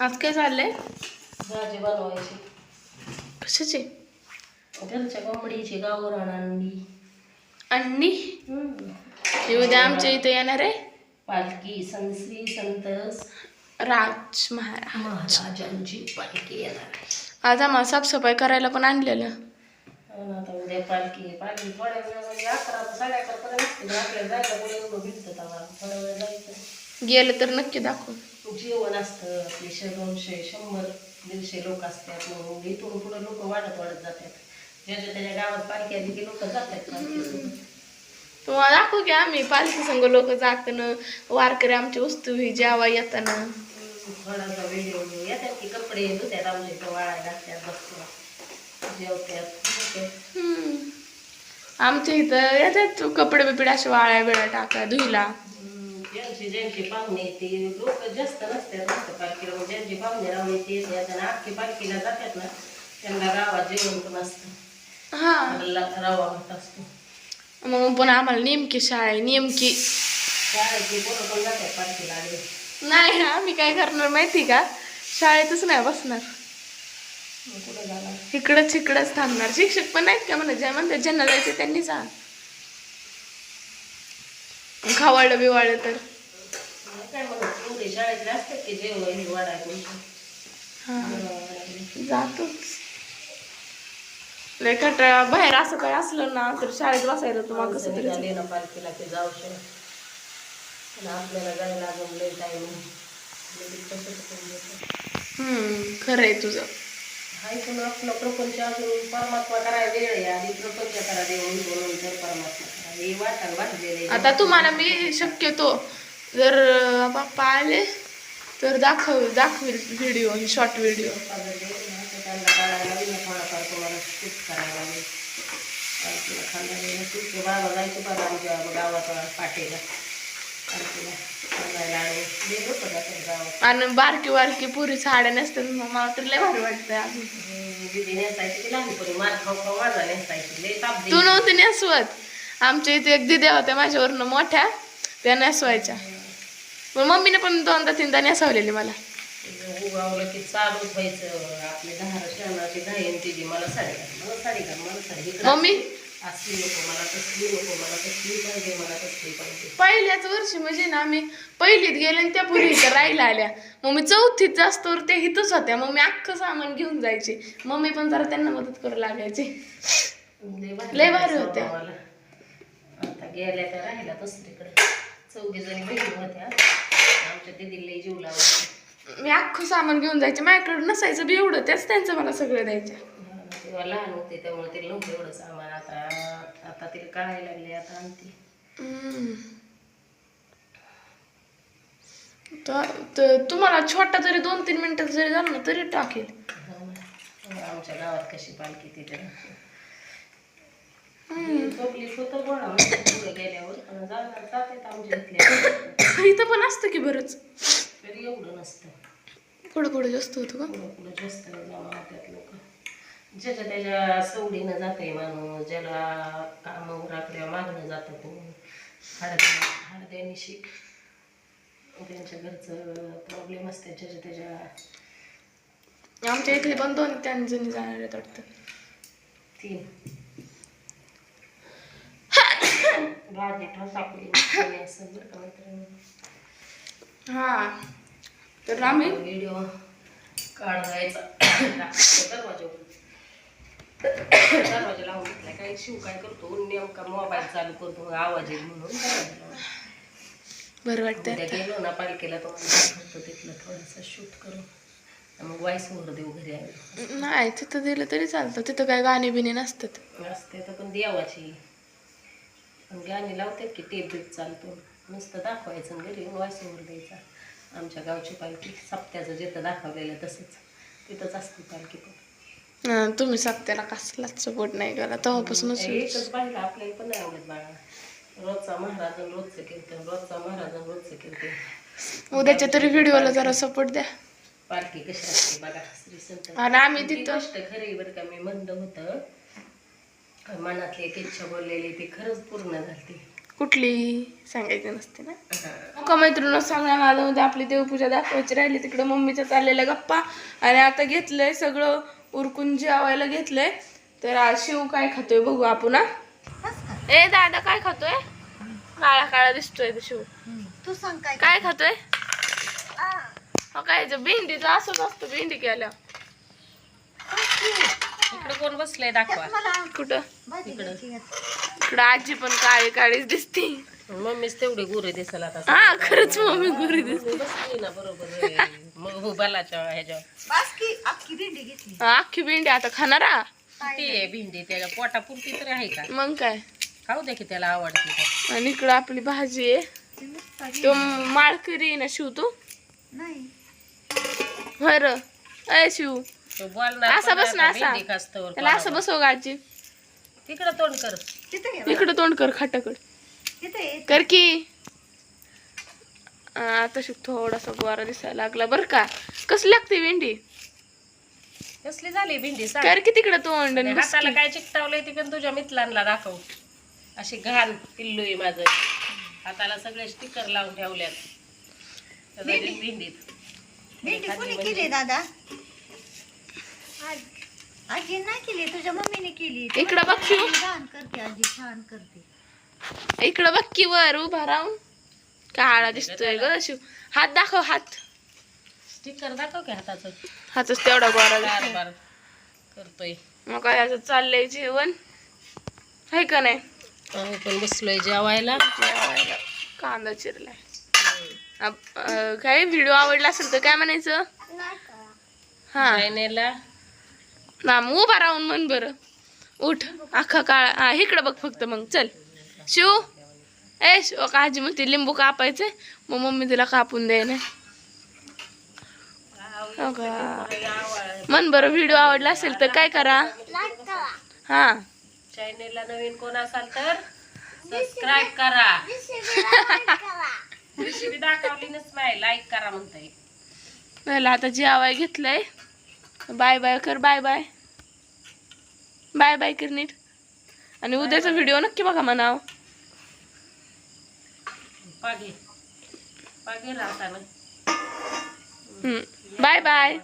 आज काय चाललंय? भाजी बनवायची. कशाची? घरच्या कोंबडीची गावरान अंडी. अंडी? हे उद्या आमच्या इथे येणार आहे. पालखी संत श्री संत राज महाराज. महाराजांची पालखी येणार आहे. आज आम्हाला साफसफाई करायला पण आणलेलं. आणि आता उद्या पालखी पालखी थोड्या वेळ म्हणजे अकरा साडे अकरा पर्यंत आपल्याला जायला पुढे एवढं भिडतं तेव्हा थोड्या वेळ जायचं. गेलं तर नक्की दाखव. जेवण असतं आपले दोनशे शंभर दीडशे लोक असतात मग इथून पुढे लोक वाढत वाढत जातात. ज्याच्या त्याच्या गावात पालखी आली की लोक जातात तुम्हाला दाखवू की आम्ही पालखी संघ लोक जाताना वारकरी आमची वस्तू ही जेवा येताना. व्हिडिओ घेऊ येतात की कपडे धुत्यात आमच्या इथं वाळायला लागतात जेवत्यात. आमच्या इथं येतात कपडे बिपडे असे वाळ्या बिळ्या टाका धुईला हम्म, ज्यांचे पाहुणे ते लोक जास्त नसतात नसतं पालखीला मग ज्यांचे पाहुणे रावणे ते येतात आणि अख्खी पालखीला जातात ना त्यांना गावात जेवण पण असतं हा रवा मग पण आम्हाला नेमकी शाळा नेमकी शाळेतले पोरं पण जातात पालखीला आले नाही आम्ही काय करणार माहिती का शाळेतच नाही बसणार इकडंच इकडंच थांबणार शिक्षक पण नाहीत का म्हणा ज्या म्हणतात ज्यांना जायचं त्यांनी जा खावाळलं बिवाळलं तर शाळेतले असतात की जेवण वाढाय हा. जातोच. लय कटाळा. बाहेर असं काय असलं ना तर शाळेत बसायला तुम्हाला कसं तरी पालखीला ते जाऊ शकत आपल्याला जायला टाईम खरं आहे. तुझं. हाय पण आपलं प्रपंच अजून परमात्मा करायला वेळ आहे. आधी प्रपंच करा देऊन बोलून तर परमात्मा करा हे वाटलेलं. आता तुम्हाला मी शक्यतो जर अं, बाप्पा आले तर दाखव दाखवेल व्हिडिओ शॉर्ट व्हिडिओ बाबा बघा आमच्या गावाचा आणि बारकी बारकी पुरी साड्या नसतात मग मला तर लय भारी वाटतं अजून. तू नव्हती नेसवत. आमच्या इथे एक दिद्या होत्या माझ्यावरनं मोठ्या त्या नेसवायच्या. पण मम्मीने पण दोनदा तीनदा नेसवलेली मला. उगावलं की चालूच व्हायचं. आपले दहा तिची. मला साडी घाल मला साडी घाल मला साडी इकडं मम्मी? असली नको मला तसली नको मला तसली पाहिजे मला तसली पाहिजे. पहिल्याच वर्षी म्हणजे ना आम्ही पहिलीत गेले आणि त्या पुरी इथं राहायला आल्या. मग मी चौथीत जास्त वर त्या इथंच होत्या. मग मी अख्खं सामान घेऊन जायचे. मम्मी पण जरा त्यांना मदत करू लागायची. लय भारी होत्या. मला आता गेल्या त्या राहिल्या दुसरीकडे. चौघी जणी बहिणी होत्या. आमच्या दिदीला जीव मी अख्खं सामान घेऊन जायचे. माझ्याकडे नसायचं बी एवढं. त्याच त्यांचं मला सगळं द्यायचं. तेव्हा लहान होते त्यामुळे तिला नव्हतं एवढं सामान. आता आता तिला कळायला लागले आता आणते. त- त- तुम्हाला छोटा जरी दोन तीन मिनिटात जरी झालं ना तरी टाकेल. आमच्या गावात कशी पालखी तिथे झोपली होतं गोळा पुढे गेल्यावर पण जाणार जातात आमच्या इथल्या इथं पण असतं की बरंच. तरी एवढं नसतं पुढं पुढं जास्त होतं का? पुढं पुढं जास्त जमा लोक ज्याच्या त्याच्या सवडीनं जाते माणूस ज्याला काम उराकल्यावर मागणं जातं कोण हळद हळद्यानिशी त्यांच्या घरचं प्रॉब्लेम असते ज्याच्या त्याच्या आमच्या इथे पण दोन त्यां जणी जाणार आहेत वाटतं. तीन. भाजी मित्रांनो हा. तर आम्ही व्हिडिओ काढायचा. दरवाजा लावून घेतला काय शिव काय करतो? नेमका मोबाईल चालू करतो आवाज येईल म्हणून. बरं उद्या गेलो ना पालखीला तो तिथलं थोडंसं शूट करून. मग वाईस वर देऊ घरी आलो. नाही तिथं दिलं तरी चालतं. तिथं काय गाणी बिणी नसतात. असते तर पण देवाची. गाणी लावतात की टेप बीप चालतो. नुसतं दाखवायचं घरी वाईस वर द्यायचा. आमच्या गावची पालखी सप्त्याचं जिथं दाखवलेलं तसंच. तिथंच असते पालखी पण. तुम्ही सत्याला कसलाच सपोर्ट नाही करा तेव्हापासूनच एकच पाहिलं आपल्याला पण नाही आवडत बाळा. रोजचा महाराज आणि रोजचं कीर्तन रोजचा महाराज आणि रोजचं कीर्तन. उद्याच्या तरी व्हिडिओला जरा सपोर्ट द्या. पालखी कशी असते बघा श्री संत. आणि आम्ही तिथं खरी बरं का मी म्हणलं होतं. मनातली एक इच्छा बोललेली ती खरंच पूर्ण झाली कुठली? सांगायची नसते ना. का मैत्रिणी सांगण्या माझ्यामध्ये आपली देवपूजा दाखवायची राहिली तिकडे मम्मीच्या चाललेल्या गप्पा. आणि आता घेतलंय सगळं उरकून जेवायला घेतलंय. तर आज शिव काय खातोय बघू आपण ए दादा काय खातोय? काळा काळा दिसतोय तो शिव. तू सांग काय काय खातोय? हा काय भेंडीचं असंच असतं भेंडी केल्या इकडे कोण बसलंय दाखवा. कुठं. इकडं. आजी पण काळी काळीच दिसते. मम्मीच तेवढे गुरे दिसल आता. हा खरंच मम्मी गुरी दिसते बसली ना बरोबर आहे. मग हो बालाच्या ह्याच्या बास की अख्खी भेंडी घेतली. हा, अख्खी भेंडी आता खाणारा? किती आहे भेंडी त्याच्या पोटापुरती तरी आहे का? मग काय? खाऊ दे की त्याला आवडते तर. आणि इकडं आपली भाजी आहे. ती माळकरी आहे ना शिव तू? नाही. होय र अय शिव असा बस ना, आता असा. त्याला असं बसव गाजी. तिकडं तोंड कर. इकडं तोंड कर खाटाकड. कर की. आ, तशी थोडासा गोरा दिसायला लागला बर का. कसली लागते भेंडी? कसली झाली भेंडी कर की तिकडं तोंड हाताला. काय चिकटावलंय ते पण तुझ्या मित्रांना दाखव. अशी घाण पिल्लू आहे माझं. हाताला सगळे स्टिकर लावून ठेवल्यात. भेंडीत. भेंडी कोणी म्हणजे. केली दादा? आजी नाही केली तुझ्या मम्मीने केली. इकडं बघ छान करते आजी छान करते. इकडं बघ की वर उभा राहून. काळा दिसतोय ग शिव. हात दाखव हात. स्टिकर दाखव की हाताचं. हातच तेवढा गोरा बार दिसतोय. बार करतोय. मग काय असं चाललंय जेवण? आहे का नाही? आम्ही पण बसलोय जेवायला. जेवायला. कांदा चिरलाय. काय व्हिडिओ आवडला असेल तर काय म्हणायचं? हा. मग उभा राहून म्हण बरं. उठ अख्खा काळा हा इकडं बघ फक्त मग चल. शिव. ए शिव काजी म्हणते लिंबू कापायचे. मग मम्मी तिला कापून दे ना? म्हण बरं व्हिडिओ आवडला असेल तर काय करा. हा. चॅनेलला नवीन कोण असाल तर सबस्क्राईब करा. दाखवली नस नाही लाईक करा म्हणताय. आता जेवाय घेतलंय बाय बाय कर बाय बाय. बाय बाय कर नीट. आणि उद्याचा व्हिडिओ नक्की बघा म्हणाव बाय बाय.